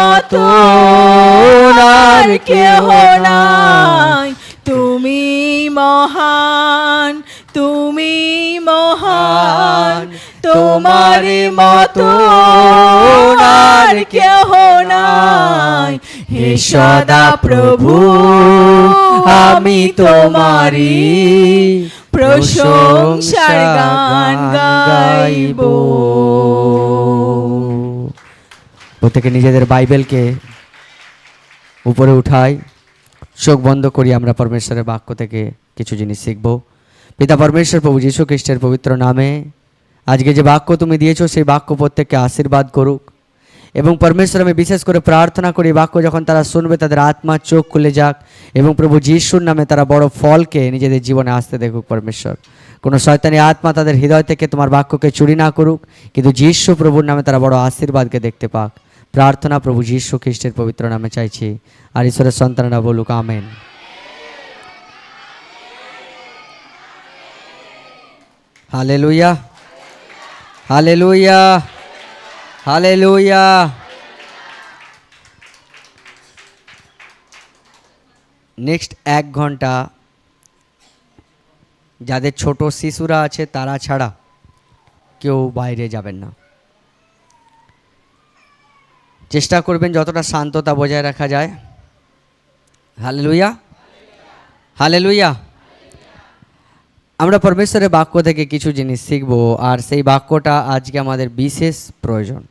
মতো আর কেহ নাই। তুমি মহান তুমি মহান তোমার মতো আর কেহ নাই। হে সদা প্রভু, আমি তোমারি প্রশংসার গান গাইব। প্রত্যেকে নিজেদের বাইবেলকে উপরে উঠাই চোখ বন্ধ করি আমরা পরমেশ্বরের বাক্য থেকে কিছু জিনিস শিখব। পিতা পরমেশ্বর, প্রভু যীশু খ্রিস্টের পবিত্র নামে। আজকে যে বাক্য তুমি দিয়েছ, সেই বাক্য প্রত্যেককে আশীর্বাদ করুক। এবং পরমেশ্বর, আমি বিশেষ করে প্রার্থনা করি বাক্য যখন তারা শুনবে, তাদের আত্মার চোখ খুলে যাক এবং প্রভু যিশুর নামে তারা বড় ফলকে নিজেদের জীবনে আসতে দেখুক পরমেশ্বর। কোনো শয়তানি আত্মা তাদের হৃদয় থেকে তোমার বাক্যকে চুরি না করুক, কিন্তু যিশু প্রভুর নামে তারা বড় আশীর্বাদকে দেখতে পাক। প্রার্থনা প্রভু যীশু খ্রিস্টের পবিত্র নামে চাইছি। আর ঈশ্বরের সন্তানরা বলুক, amen. Hallelujah. Hallelujah. Hallelujah. Next এক ঘণ্টা যাদের ছোট শিশুরা আছে তারা ছাড়া কেউ বাইরে যাবেন না। চেষ্টা করবেন যতটা শান্ততা বজায় রাখা যায়। হালেলুয়া। হালেলুয়া। আমরা পরমেশ্বরের বাক্য থেকে কিছু জিনিস শিখব, আর সেই বাক্যটা আজকে আমাদের বিশেষ প্রয়োজন।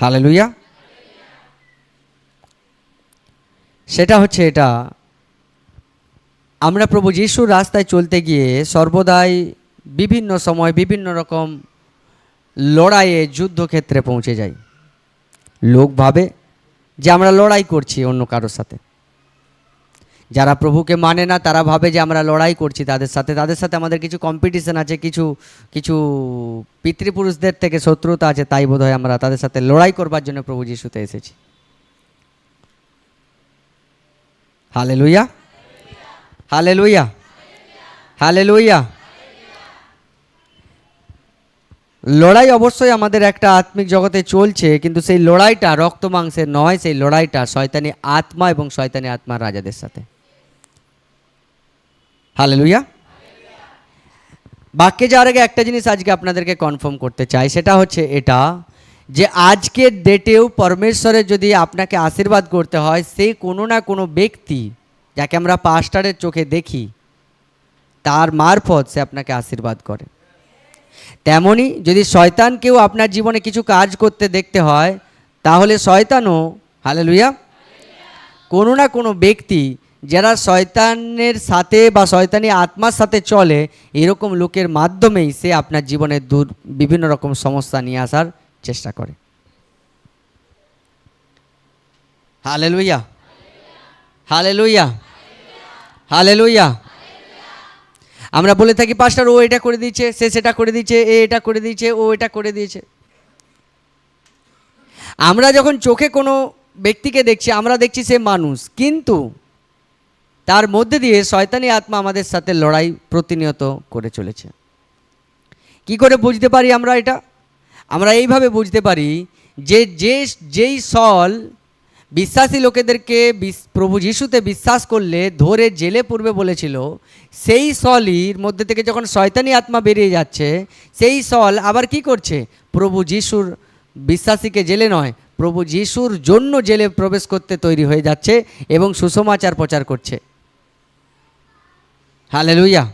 হালেলুয়া। সেটা হচ্ছে এটা, আমরা প্রভু যিশুর রাস্তায় চলতে গিয়ে সর্বদাই বিভিন্ন সময় বিভিন্ন রকম লড়াইয়ে যুদ্ধক্ষেত্রে পৌঁছে যাই। লোক ভাবে যে আমরা লড়াই করছি অন্য কারোর সাথে। যারা প্রভুকে মানে না, তারা ভাবে যে আমরা লড়াই করছি তাদের সাথে। তাদের সাথে আমাদের কিছু কম্পিটিশন আছে, কিছু কিছু পিতৃপুরুষদের থেকে শত্রুতা আছে, তাই বোধহয় আমরা তাদের সাথে লড়াই করবার জন্য প্রভু যিশুতে এসেছি। হালে লুইয়া হালে লুইয়া হালে লুইয়া লড়াই অবশ্যই আমাদের একটা আত্মিক জগতে চলছে, কিন্তু সেই লড়াইটা রক্ত মাংসের নয়, সেই লড়াইটা শয়তানি আত্মা এবং শয়তানি আত্মার রাজাদের সাথে। হালে লুইয়া বাক্যে যাওয়ার আগে একটা জিনিস আজকে আপনাদেরকে কনফার্ম করতে চাই, সেটা হচ্ছে এটা যে আজকের ডেটেও পরমেশ্বরের যদি আপনাকে আশীর্বাদ করতে হয় সেই কোনো না কোনো ব্যক্তি যাকে আমরা পাস্টারের চোখে দেখি, তার মারফত সে আপনাকে আশীর্বাদ করে। তেমনি যদি শয়তানকেও আপনার জীবনে কিছু কাজ করতে দেখতে হয়, তাহলে শয়তানও, হালেলুয়া, কোনো না কোনো ব্যক্তি যারা শয়তানের সাথে বা শয়তানি আত্মার সাথে চলে, এরকম লোকের মাধ্যমেই সে আপনার জীবনে দূর, বিভিন্ন রকম সমস্যা নিয়ে আসার চেষ্টা করে। হালেলুইয়া হালেলুইয়া হালেলুইয়া আমরা বলে থাকি পাস্টার ও এটা করে দিয়েছে, সে সেটা করে দিয়েছে, এ এটা করে দিয়েছে, ও এটা করে দিয়েছে। আমরা যখন চোখে কোনো ব্যক্তিকে দেখছি, আমরা দেখছি সে মানুষ, কিন্তু তার মধ্যে দিয়ে শয়তানি আত্মা আমাদের সাথে লড়াই প্রতিনিয়ত করে চলেছে। কি করে বুঝতে পারি আমরা এটা? আমরা এইভাবে বুঝতে পারি যে যে, যেই সল বিশ্বাসী লোকেদেরকে প্রভু যিশুতে বিশ্বাস করলে ধরে জেলে পূর্বে বলেছিল, সেই সলির মধ্যে থেকে যখন শয়তানি আত্মা বেরিয়ে যাচ্ছে, সেই সল আবার কি করছে? প্রভু যিশুর বিশ্বাসীকে জেলে নয়, প্রভু যিশুর জন্য জেলে প্রবেশ করতে তৈরি হয়ে যাচ্ছে এবং সুসমাচার প্রচার করছে। হালেলুইয়া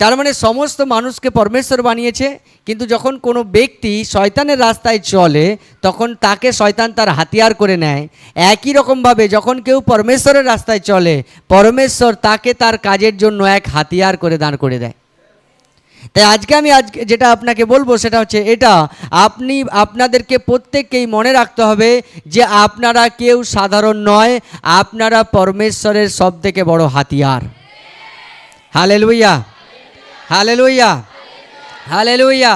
তার মানে সমস্ত মানুষকে পরমেশ্বর বানিয়েছে, কিন্তু যখন কোনো ব্যক্তি শয়তানের রাস্তায় চলে, তখন তাকে শয়তান তার হাতিয়ার করে নেয়। একই রকমভাবে যখন কেউ পরমেশ্বরের রাস্তায় চলে, পরমেশ্বর তাকে তার কাজের জন্য এক হাতিয়ার করে দাঁড় করে দেয়। তাই আজকে আমি আজকে যেটা আপনাকে বলব সেটা হচ্ছে এটা, আপনি, আপনাদেরকে প্রত্যেককেই মনে রাখতে হবে যে আপনারা কেউ সাধারণ নয়, আপনারা পরমেশ্বরের সব থেকে বড় হাতিয়ার। হালেলুইয়া হালেলুইয়া হালেলুইয়া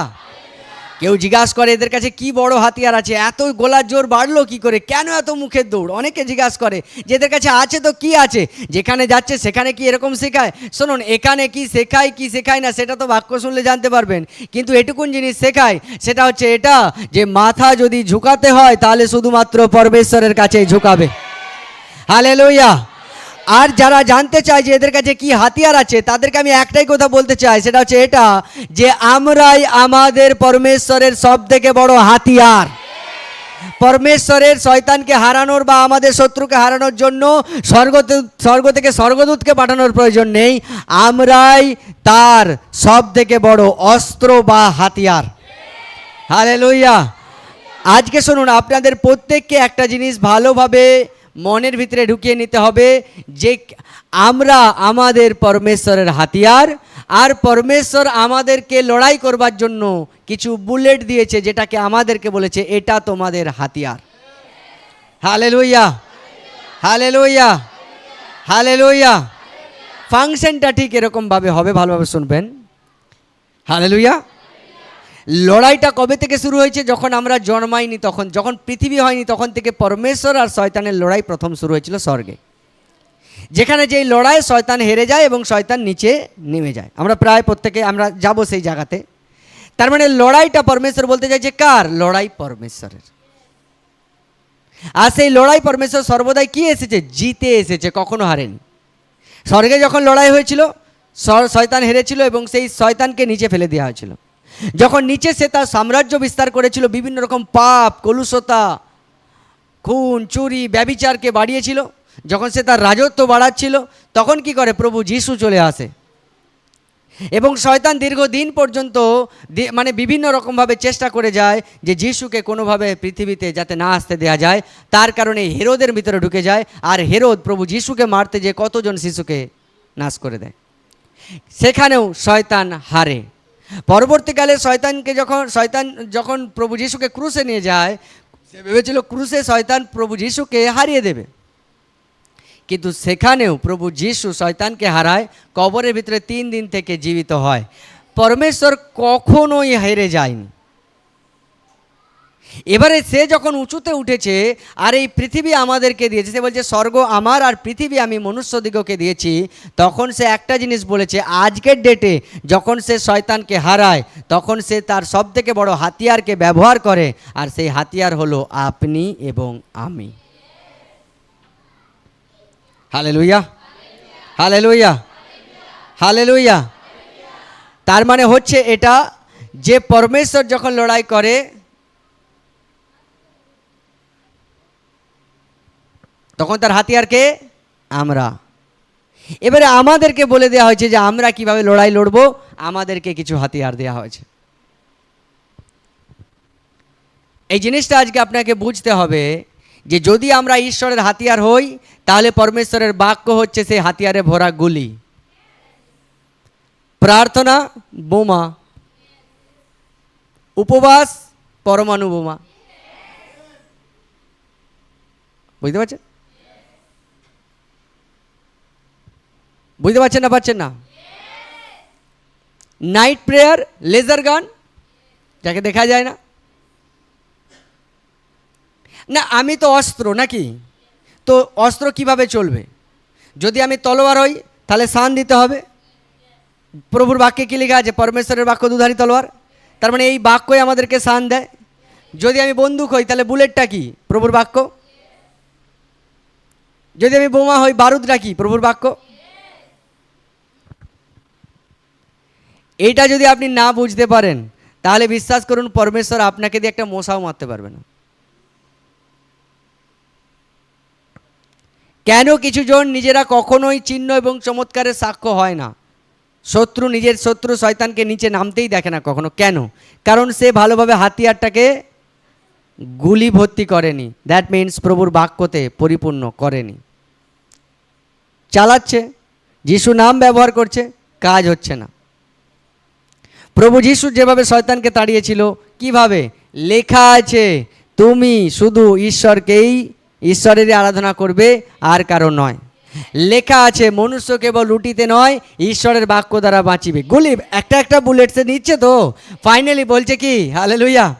কেউ জিজ্ঞাসা করে, এদের কাছে কি বড় হাতিয়ার আছে? এত গোলার জোর বাড়লো কি করে? কেন এত মুখের দৌড়? অনেকে জিজ্ঞাসা করে, যে এদের কাছে আছে তো কি আছে? যেখানে যাচ্ছে সেখানে কি এরকম শেখায়? শুনুন, এখানে কি শেখায় কি শেখায় না, সেটা তো বাক্য শুনলে জানতে পারবেন। কিন্তু এটুকুন জিনিস শেখায়, সেটা হচ্ছে এটা যে মাথা যদি ঝুঁকাতে হয়, তাহলে শুধুমাত্র পরমেশ্বরের কাছেই ঝুঁকাবে। হালে আর যারা জানতে চায় যে এদের কাছে কি হাতিয়ার আছে, তাদেরকে আমি একটাই কথা বলতে চাই, সেটা হচ্ছে এটা, যে আমরাই আমাদের পরমেশ্বরের সব থেকে বড় হাতিয়ার। পরমেশ্বরের শয়তানকে হারানোর বা আমাদের শত্রুকে হারানোর জন্য স্বর্গ স্বর্গ থেকে স্বর্গদূতকে পাঠানোর প্রয়োজন নেই। আমরাই তার সব থেকে বড় অস্ত্র বা হাতিয়ার। হালে লইয়া আজকে শুনুন, আপনাদের প্রত্যেককে একটা জিনিস ভালোভাবে মনের ভিতরে ঢুকিয়ে নিতে হবে যে আমরা আমাদের পরমেশ্বরের হাতিয়ার, আর পরমেশ্বর আমাদেরকে লড়াই করবার জন্য কিছু বুলেট দিয়েছে যেটাকে আমাদেরকে বলেছে, এটা তোমাদের হাতিয়ার। হালে লইয়া হালে লইয়া হালে লইয়া ফাংশনটা ঠিক এরকমভাবে হবে, ভালোভাবে শুনবেন। হালে লইয়া লড়াইটা কবে থেকে শুরু হয়েছে? যখন আমরা জন্মাইনি তখন, যখন পৃথিবী হয়নি তখন থেকে পরমেশ্বর আর শয়তানের লড়াই প্রথম শুরু হয়েছিল স্বর্গে। যেখানে যেই লড়াই শয়তান হেরে যায় এবং শয়তান নিচে নেমে যায়। আমরা প্রায় প্রত্যেকে, আমরা যাব সেই জায়গাতে। তার মানে লড়াইটা পরমেশ্বর বলতে চাইছে কার? লড়াই পরমেশ্বরের। আর সেই লড়াই পরমেশ্বর সর্বদাই কি এসেছে? জিতে এসেছে, কখনো হারেনি। স্বর্গে যখন লড়াই হয়েছিল শয়তান হেরেছিল এবং সেই শয়তানকে নিচে ফেলে দেওয়া হয়েছিল। যখন নিচে সে তার সাম্রাজ্য বিস্তার করেছিল, বিভিন্ন রকম পাপ, কলুষতা, খুন, চুরি, ব্যবিচারকে বাড়িয়েছিল, যখন সে তার রাজত্ব বাড়াচ্ছিল, তখন কি করে? প্রভু যিশু চলে আসে। এবং শয়তান দীর্ঘদিন পর্যন্ত মানে বিভিন্ন রকমভাবে চেষ্টা করে যায় যে যিশুকে কোনোভাবে পৃথিবীতে যাতে না আসতে দেওয়া যায়। তার কারণে হেরোদের ভিতরে ঢুকে যায়, আর হেরোদ প্রভু যিশুকে মারতে যে কতজন শিশুকে নাশ করে দেয়। সেখানেও শয়তান হারে। পরবর্তীকালে শয়তানকে যখন, শয়তান যখন প্রভু যিশুকে ক্রুশে নিয়ে যায়, সে ভেবেছিল ক্রুশে শয়তান প্রভু যিশুকে হারিয়ে দেবে। কিন্তু সেখানেও প্রভু যিশু শয়তানকে হারায়, কবরের ভিতরে তিন দিন থেকে জীবিত হয়। পরমেশ্বর কখনোই হেরে যায়নি। এবারে সে যখন উঁচুতে উঠেছে, আর এই পৃথিবী আমাদেরকে দিয়েছে, সে বলছে, স্বর্গ আমার আর পৃথিবী আমি মনুষ্যদিগকে দিয়েছি। তখন সে একটা জিনিস বলেছে, আজকের ডেটে যখন সে শয়তানকে হারায়, তখন সে তার সব থেকে বড় হাতিয়ারকে ব্যবহার করে, আর সেই হাতিয়ার হলো আপনি এবং আমি। হালে লুইয়া হালে লুইয়া হালে লুইয়া তার মানে হচ্ছে এটা, যে পরমেশ্বর যখন লড়াই করে তখন তার হাতিয়ারকে আমরা। এবারে আমাদেরকে বলে দেওয়া হয়েছে যে আমরা কীভাবে লড়াই লড়বো, আমাদেরকে কিছু হাতিয়ার দেওয়া হয়েছে। এই জিনিসটা আজকে আপনাকে বুঝতে হবে যে যদি আমরা ঈশ্বরের হাতিয়ার হই, তাহলে পরমেশ্বরের বাক্য হচ্ছে সেই হাতিয়ারে ভরা গুলি। প্রার্থনা, বোমা। উপবাস, পরমাণু বোমা। বুঝতে পারছেন? বুঝতে পারছেন না পাচ্ছেন না? নাইট প্রেয়ার লেজার গান যাকে দেখা যায় না। না, আমি তো অস্ত্র নাকি? তো অস্ত্র কীভাবে চলবে? যদি আমি তলোয়ার হই, তাহলে সান দিতে হবে। প্রভুর বাক্যে কী লেখা আছে? পরমেশ্বরের বাক্য দুধারী তলোয়ার। তার মানে এই বাক্যই আমাদেরকে সান দেয়। যদি আমি বন্দুক হই, তাহলে বুলেটটা কি? প্রভুর বাক্য। যদি আমি বোমা হই, বারুদটা কি? প্রভুর বাক্য। এইটা যদি আপনি না বুঝতে পারেন, তাহলে বিশ্বাস করুন পরমেশ্বর আপনাকে দিয়ে একটা মশাও মারতে পারবে না। কেন কিছু জন নিজেরা কখনোই চিহ্ন এবং চমৎকারের সাক্ষ্য হয় না? শত্রু নিজের শত্রু শয়তানকে নিচে নামতেই দেখে না কখনো। কেন? কারণ সে ভালোভাবে হাতিয়ারটাকে গুলি ভর্তি করেনি। দ্যাট মিন্স প্রভুর বাক্যতে পরিপূর্ণ করেনি। চালাচ্ছে, যিশু নাম ব্যবহার করছে, কাজ হচ্ছে না। প্রভু যিশু যেভাবে শয়তানকে তাড়িয়েছিল, কীভাবে? লেখা আছে, তুমি শুধু ঈশ্বরকেই, ঈশ্বরেরই আরাধনা করবে, আর কারও নয়। লেখা আছে, মনুষ্য কেবল রুটিতে নয়, ঈশ্বরের বাক্য দ্বারা বাঁচিবে। গুলি, একটা একটা বুলেটসে নিচ্ছে তো। ফাইনালি বলছে কি? হালে লুইয়া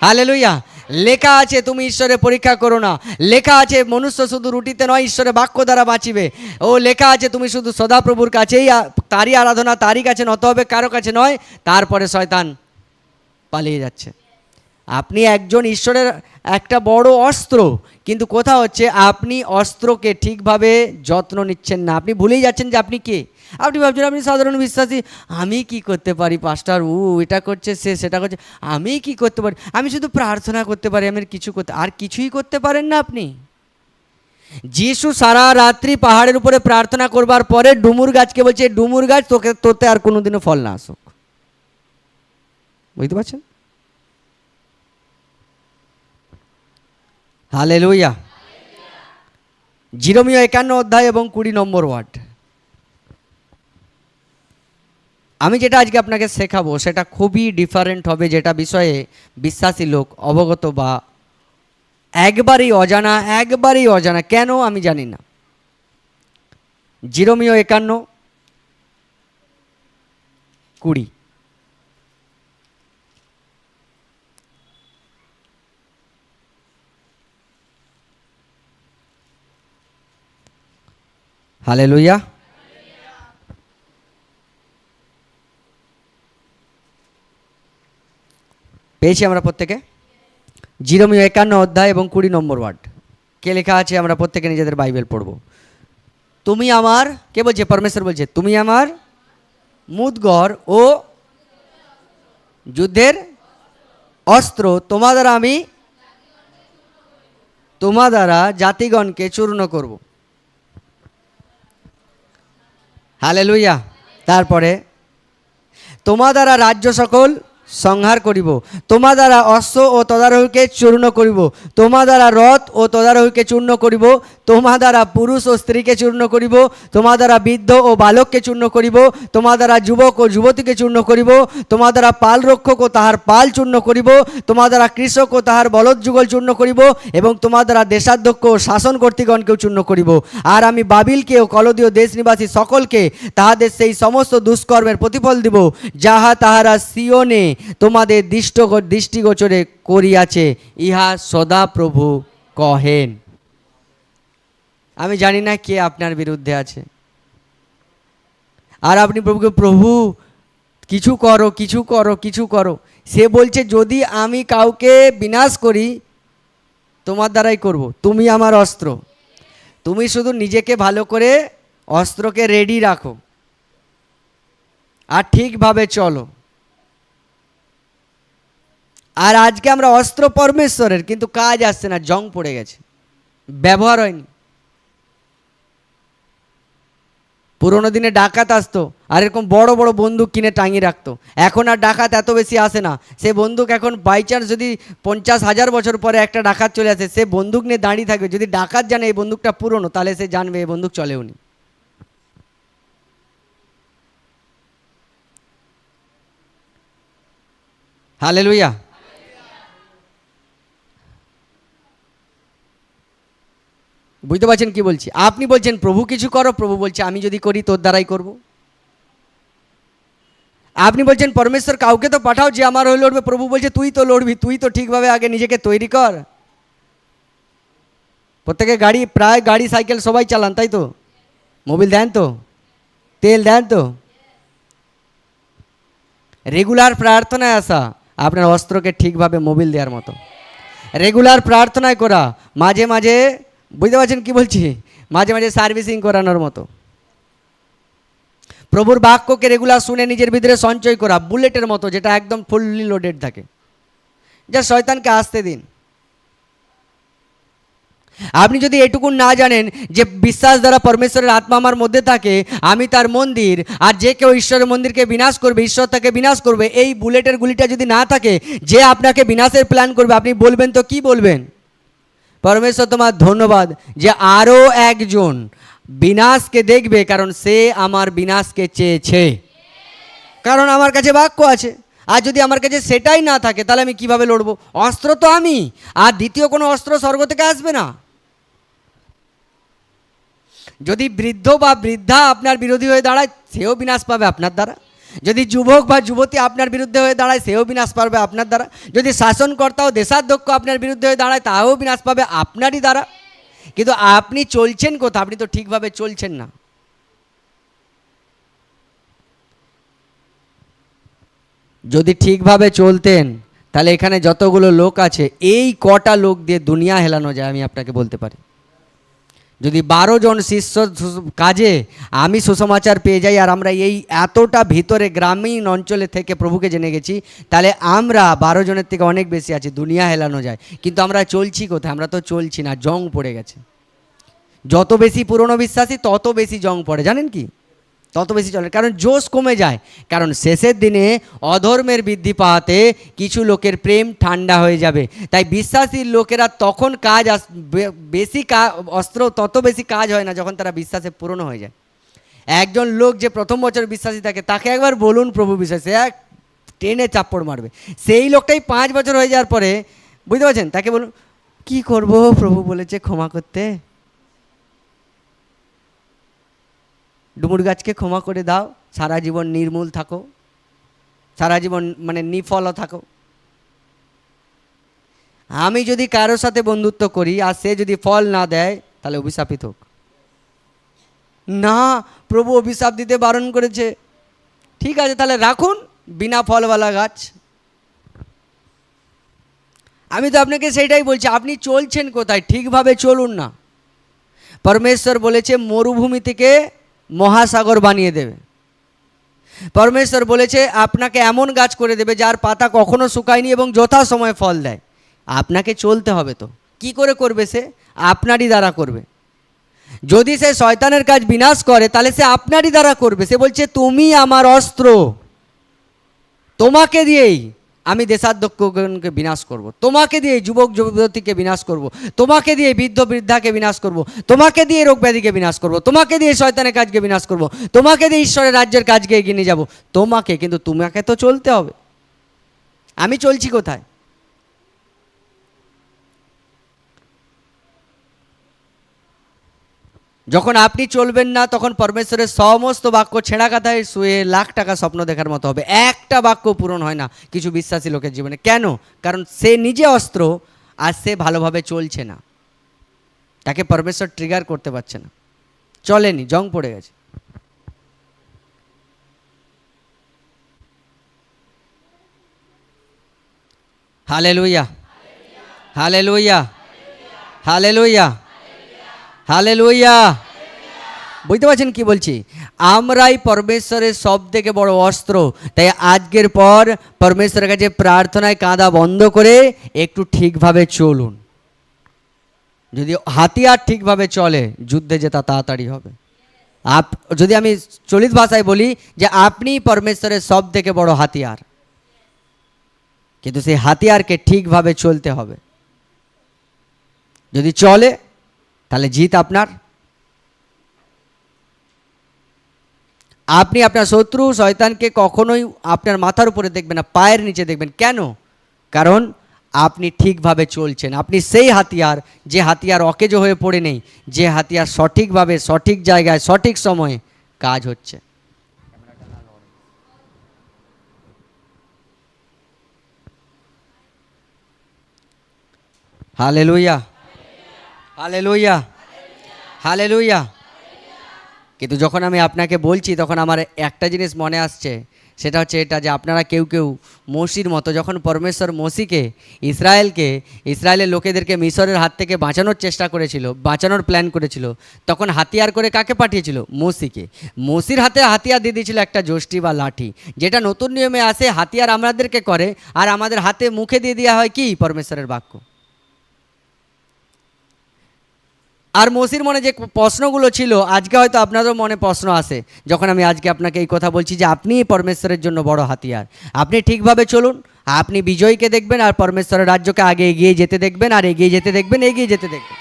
হালে লুইয়া লেখা আছে, তুমি ঈশ্বরের পরীক্ষা করো না। লেখা আছে, মনুষ্য শুধু রুটিতে নয়, ঈশ্বরের বাক্য দ্বারা বাঁচিবে। ও লেখা আছে, তুমি শুধু সদাপ্রভুর কাছেই তারই আরাধনা, তারই কাছে নত হবে, কারও কাছে নয়, তারপরে শয়তান পালিয়ে যাচ্ছে। আপনি একজন ঈশ্বরের একটা বড় অস্ত্র, কিন্তু কোথা হচ্ছে, আপনি অস্ত্রকে ঠিকভাবে যত্ন নিচ্ছেন না। আপনি ভুলেই যাচ্ছেন যে আপনি কে? আপনি ভাবছেন আপনি সাধারণ বিশ্বাসী। আমি কি করতে পারি পাস্টার উ, এটা করছে সে, সেটা করছে। আমি কি করতে পারি? আমি শুধু প্রার্থনা করতে পারি, আমি কিছু করতে আর কিছুই করতে পারেন না আপনি। যিশু সারা রাত্রি পাহাড়ের উপরে প্রার্থনা করবার পরে ডুমুর গাছকে বলছে, ডুমুর গাছ, তোকে, তোতে আর কোনোদিনও ফল না আসুক। বুঝতে পারছেন? হালে লুইয়া জিরোমিও একান্ন অধ্যায় এবং কুড়ি নম্বর ওয়ার্ড। আমি যেটা আজকে আপনাকে শেখাবো, সেটা খুবই ডিফারেন্ট হবে যেটা বিষয়ে বিশ্বাসী লোক অবগত বা একবারই অজানা একবারই অজানা, কেন আমি জানি না। জিরোমিও একান্ন, কুড়ি। হালে পেয়েছি আমরা প্রত্যেকে। জিরোমিও একান্ন অধ্যায় এবং কুড়ি নম্বর ওয়ার্ড। কে লেখা আছে, আমরা প্রত্যেকে নিজেদের বাইবেল পড়ব। তুমি আমার, কে বলছে? পরমেশ্বর বলছে, তুমি আমার মুদগর ও যুদ্ধের অস্ত্র তোমার দ্বারা আমি তোমার দ্বারা জাতিগণকে চূর্ণ করব। হালে লুইয়া তারপরে, তোমা দ্বারা রাজ্য সকল সংহার করিব। তোমা দ্বারা অশ্ব ও তদারহীকে চূর্ণ করিব। তোমা দ্বারা রথ ও তদারহীকে চূর্ণ করিব। তোমা দ্বারা পুরুষ ও স্ত্রীকে চূর্ণ করিব। তোমা দ্বারা বৃদ্ধ ও বালককে চূর্ণ করিব। তোমা দ্বারা যুবক ও যুবতীকে চূর্ণ করিব। তোমা দ্বারা পাল রক্ষক ও তাহার পাল চূর্ণ করিব। তোমা দ্বারা কৃষক ও তাহার বলদ যুগল চূর্ণ করিব এবং তোমা দ্বারা দেশাধ্যক্ষ ও শাসন কর্তৃগণকেও চূর্ণ করিব। আর আমি বাবিলকে ও কলদীয় দেশ নিবাসী সকলকে তাহাদের সেই সমস্ত দুষ্কর্মের প্রতিফল দিব, যাহা তাহারা সিওনে তোমাদের দৃষ্ট দৃষ্টিগোচরে করিয়াছে, ইহা সদা প্রভু কহেন। আমি জানি না কে আপনার বিরুদ্ধে আছে। আর আপনি প্রভুকে, প্রভু, কিছু করো কিছু করো কিছু করো। সে বলছে, যদি আমি কাউকে বিনাশ করি, তোমার দ্বারাই করব। তুমি আমার অস্ত্র। তুমি শুধু নিজেকে ভালো করে অস্ত্রকে রেডি রাখো। আর ঠিকভাবে চলো। আর আজকে আমরা অস্ত্র পরমেশ্বরের, কিন্তু কাজ আসছে না, জং পড়ে গেছে। ব্যবহার হয়নি। পুরোনো দিনে ডাকাত আসতো, আর এরকম বড় বড় বন্দুক কিনে টাঙিয়ে রাখতো। এখন আর ডাকাত এত বেশি আসে না। সে বন্দুক এখন বাই চান্স যদি পঞ্চাশ হাজার বছর পরে একটা ডাকাত চলে আসে, সে বন্দুক নিয়ে দাঁড়িয়ে থাকবে। যদি ডাকাত জানে এই বন্দুকটা পুরনো, তাহলে সে জানবে এই বন্দুক চলেও নি। হালে লুইয়া বুঝতে পারছেন কি বলছি? আপনি বলছেন, প্রভু কিছু করো, প্রভু বলছে, আমি যদি করি তোর দ্বারাই করব। আপনি বলছেন, পরমেশ্বর কাউকে তো পাঠাও যে আমার হয়ে লড়বে। প্রভু বলছে, তুই তো লড়বি, তুই তো ঠিকভাবে আগে নিজেকে তৈরি কর। প্রত্যেকে গাড়ি, প্রায় গাড়ি, সাইকেল সবাই চালান, তাই তো? মোবিল দেন তো? তেল দেন তো? রেগুলার প্রার্থনায় আসা, আপনার অস্ত্রকে ঠিকভাবে মোবিল দেওয়ার মতো। রেগুলার প্রার্থনায় করা, মাঝে মাঝে বুঝতে পারছেন কি বলছি? মাঝে মাঝে সার্ভিসিং করানোর মতো। প্রভুর বাক্যকে রেগুলার শুনে নিজের ভিতরে সঞ্চয় করা, বুলেটের মতো, যেটা একদম ফুললি লোডেড থাকে। যা শয়তানকে আসতে দিন। আপনি যদি এটুকু না জানেন যে বিশ্বাস দ্বারা পরমেশ্বরের আত্মা আমার মধ্যে থাকে, আমি তার মন্দির, আর যে কেউ ঈশ্বরের মন্দিরকে বিনাশ করবে, ঈশ্বর তাকে বিনাশ করবে, এই বুলেটের গুলিটা যদি না থাকে, যে আপনাকে বিনাশের প্ল্যান করবে, আপনি বলবেন তো কি বলবেন? পরমেশ্বর, তোমার ধন্যবাদ যে আরও একজন বিনাশকে দেখবে, কারণ সে আমার বিনাশকে চেয়েছে। কারণ আমার কাছে বাক্য আছে। আর যদি আমার কাছে সেটাই না থাকে, তাহলে আমি কীভাবে লড়বো? অস্ত্র তো আমি, আর দ্বিতীয় কোনো অস্ত্র স্বর্গ থেকে আসবে না। যদি বৃদ্ধ বা বৃদ্ধা আপনার বিরোধী হয়ে দাঁড়ায়, সেও বিনাশ পাবে আপনার দ্বারা। যদি যুবক বা যুবতী আপনার বিরুদ্ধে হয়ে দাঁড়ায়, সেও বিনাশ পাবে আপনার দ্বারা। যদি শাসনকর্তা ও দেশাধ্যক্ষ আপনার বিরুদ্ধে হয়ে দাঁড়ায়, তাও বিনাশ পাবে আপনারই দ্বারা। কিন্তু আপনি চলছেন কোথাও আপনি তো ঠিকভাবে চলছেন না। যদি ঠিকভাবে চলতেন, তাহলে এখানে যতগুলো লোক আছে, এই কটা লোক দিয়ে দুনিয়া হেলানো যায়, আমি আপনাকে বলতে পারি। যদি বারো জন শিষ্য কাজে আমি সুসমাচার পেয়ে যাই আর আমরা এই এতটা ভিতরে গ্রামীণ অঞ্চলে থেকে প্রভুকে জেনে গেছি, তাহলে আমরা বারো জনের থেকে অনেক বেশি আছি, দুনিয়া হেলানো যায়। কিন্তু আমরা চলছি কোথায়? আমরা তো চলছি না, জং পড়ে গেছে। যত বেশি পুরনো বিশ্বাসী, তত বেশি জং পড়ে, জানেন কি? তত বেশি চলে। কারণ জোশ কমে যায়। কারণ শেষের দিনে অধর্মের বৃদ্ধি পাওয়াতে কিছু লোকের প্রেম ঠান্ডা হয়ে যাবে। তাই বিশ্বাসী লোকেরা তখন কাজ বেশি অস্ত্র তত বেশি কাজ হয় না যখন তারা বিশ্বাসে পূরণ হয়ে যায়। একজন লোক যে প্রথম বছর বিশ্বাসী থাকে, তাকে একবার বলুন প্রভু বিশ্বাসে এক ট্রেনে চাপ্পড় মারবে। সেই লোকটাই পাঁচ বছর হয়ে যাওয়ার পরে, বুঝতে পারছেন? তাকে বলুন, কি করব প্রভু? বলেছে, ক্ষমা করতে। ডুমুর গাছকে ক্ষমা করে দাও, সারা জীবন নির্মূল থাকো, সারা জীবন মানে নিফল থাকো। আমি যদি কারোর সাথে বন্ধুত্ব করি আর সে যদি ফল না দেয়, তাহলে অভিশাপিত হোক। না, প্রভু অভিশাপ দিতে বারণ করেছে। ঠিক আছে, তাহলে রাখুন, বিনা ফলওয়ালা গাছ। আমি তো আপনাকে সেটাই বলছি, আপনি চলছেন কোথায়? ঠিকভাবে চলুন না। পরমেশ্বর বলেছে, মরুভূমি থেকে মহাসাগর বানিয়ে দেবে। পরমেশ্বর বলেছে, আপনাকে এমন গাছ করে দেবে যার পাতা কখনো শুকায়নি এবং যথা সময় ফল দেয়। আপনাকে চলতে হবে তো। কি করে করবে সে? আপনারই দ্বারা করবে। যদি সে শয়তানের কাজ বিনাশ করে, তাহলে সে আপনারই দ্বারা করবে। সে বলছে, তুমি আমার অস্ত্র। তোমাকে দিয়েই আমি দেশাধ্যক্ষগণকে বিনাশ করব। তোমাকে দিয়ে যুবক যুবতীকে বিনাশ করব। তোমাকে দিয়ে বৃদ্ধ বৃদ্ধাকে বিনাশ করব। তোমাকে দিয়ে রোগ ব্যাধিকে বিনাশ করব। তোমাকে দিয়ে শয়তানের কাজকে বিনাশ করব। তোমাকে দিয়ে ঈশ্বরের রাজ্যের কাজকে এগিয়ে নিয়ে যাব তোমাকে, কিন্তু তোমাকে তো চলতে হবে আমি চলছি কোথায় যখন আপনি চলবেন না, তখন পরমেশ্বরের সমস্ত বাক্য ছেঁড়া কাথায় শুয়ে লাখ টাকা স্বপ্ন দেখার মতো হবে। একটা বাক্য পূরণ হয় না কিছু বিশ্বাসী লোকের জীবনে। কেন? কারণ সে নিজে অস্ত্র আর সে ভালোভাবে চলছে না। তাকে পরমেশ্বর ট্রিগার করতে পারছে না। চলেনি, জং পড়ে গেছে। হালে লুইয়া হালে লুইয়া হালে লুইয়া হালে লুইয়া বুঝতে পারছেন কি বলছি? আমরাই পরমেশ্বরের সব থেকে বড় অস্ত্র। তাই আজকের পর পরমেশ্বরের কাছে প্রার্থনায় কাঁদা বন্ধ করে একটু ঠিকভাবে চলুন। যদি হাতিয়ার ঠিকভাবে চলে, যুদ্ধে জেতা তাড়াতাড়ি হবে। আপ, যদি আমি চলিত ভাষায় বলি যে আপনি পরমেশ্বরের সব থেকে বড় হাতিয়ার। কিন্তু সেই হাতিয়ারকে ঠিকভাবে চলতে হবে। যদি চলে তাহলে জিত আপনার। আপনি আপনার শত্রু শয়তানকে কখনোই আপনার মাথার উপরে দেখবেন না, পায়ের নিচে দেখবেন। কেন? কারণ আপনি ঠিকভাবে চলছেন। আপনি সেই হাতিয়ার, যে হাতিয়ার অকেজো হয়ে পড়ে নেই, যে হাতিয়ার সঠিকভাবে, সঠিক জায়গায়, সঠিক সময়ে কাজ হচ্ছে। হালে লুইয়া হালে লুইয়া হালে লুইয়া কিন্তু যখন আমি আপনাকে বলছি, তখন আমার একটা জিনিস মনে আসছে। সেটা হচ্ছে এটা যে আপনারা কেউ কেউ মসির মতো যখন পরমেশ্বর মসিকে, ইসরায়েলকে, ইসরায়েলের লোকেদেরকে মিশরের হাত থেকে বাঁচানোর চেষ্টা করেছিল, বাঁচানোর প্ল্যান করেছিল, তখন হাতিয়ার করে কাকে পাঠিয়েছিল? মসিকে। মসির হাতে হাতিয়ার দিয়ে দিয়েছিল একটা যষ্টি বা লাঠি। যেটা নতুন নিয়মে আসে, হাতিয়ার আমাদেরকে করে, আর আমাদের হাতে মুখে দিয়ে দেওয়া হয় কি? পরমেশ্বরের বাক্য। আর মসির মনে যে প্রশ্নগুলো ছিল, আজকে হয়তো আপনারও মনে প্রশ্ন আসে যখন আমি আজকে আপনাকে এই কথা বলছি যে আপনিই পরমেশ্বরের জন্য বড় হাতিয়ার। আপনি ঠিকভাবে চলুন, আপনি বিজয়ীকে দেখবেন আর পরমেশ্বরের রাজ্যকে আগে এগিয়ে যেতে দেখবেন আর এগিয়ে যেতে দেখবেন, এগিয়ে যেতে দেখবেন।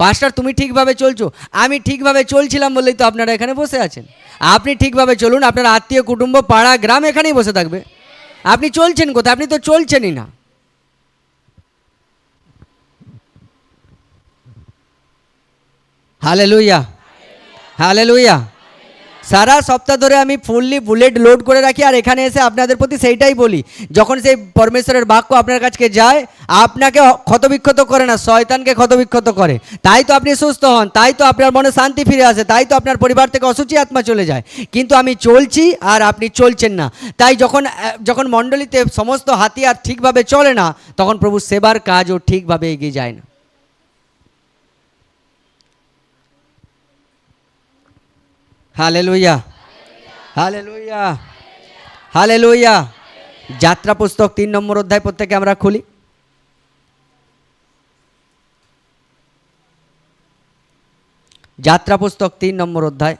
পাঁচটার, তুমি ঠিকভাবে চলছো। আমি ঠিকভাবে চলছিলাম বলেই তো আপনারা এখানে বসে আছেন। আপনি ঠিকভাবে চলুন, আপনার আত্মীয় কুটুম্ব পাড়া, গ্রাম এখানেই বসে থাকবে। আপনি চলছেন কোথায়? আপনি তো চলছেনই না। হালে লুইয়া হালে লুইয়া সারা সপ্তাহ ধরে আমি ফুললি বুলেট লোড করে রাখি, আর এখানে এসে আপনাদের প্রতি সেইটাই বলি। যখন সেই পরমেশ্বরের বাক্য আপনার কাছে যায়, আপনাকে ক্ষতবিক্ষত করে না, শয়তানকে ক্ষতবিক্ষত করে। তাই তো আপনি সুস্থ হন, তাই তো আপনার মনে শান্তি ফিরে আসে, তাই তো আপনার পরিবার থেকে অসুচি আত্মা চলে যায়। কিন্তু আমি চলছি, আর আপনি চলছেন না। তাই যখন যখন মণ্ডলীতে সমস্ত হাতিয়ার ঠিকভাবে চলে না, তখন প্রভু সেবার কাজও ঠিকভাবে এগিয়ে যায় না। হালেলুইয়া হালেলুইয়া হালেলুইয়া যাত্রা পুস্তক তিন নম্বর অধ্যায় প্রত্যেকে আমরা খুলি। যাত্রা পুস্তক তিন নম্বর অধ্যায়।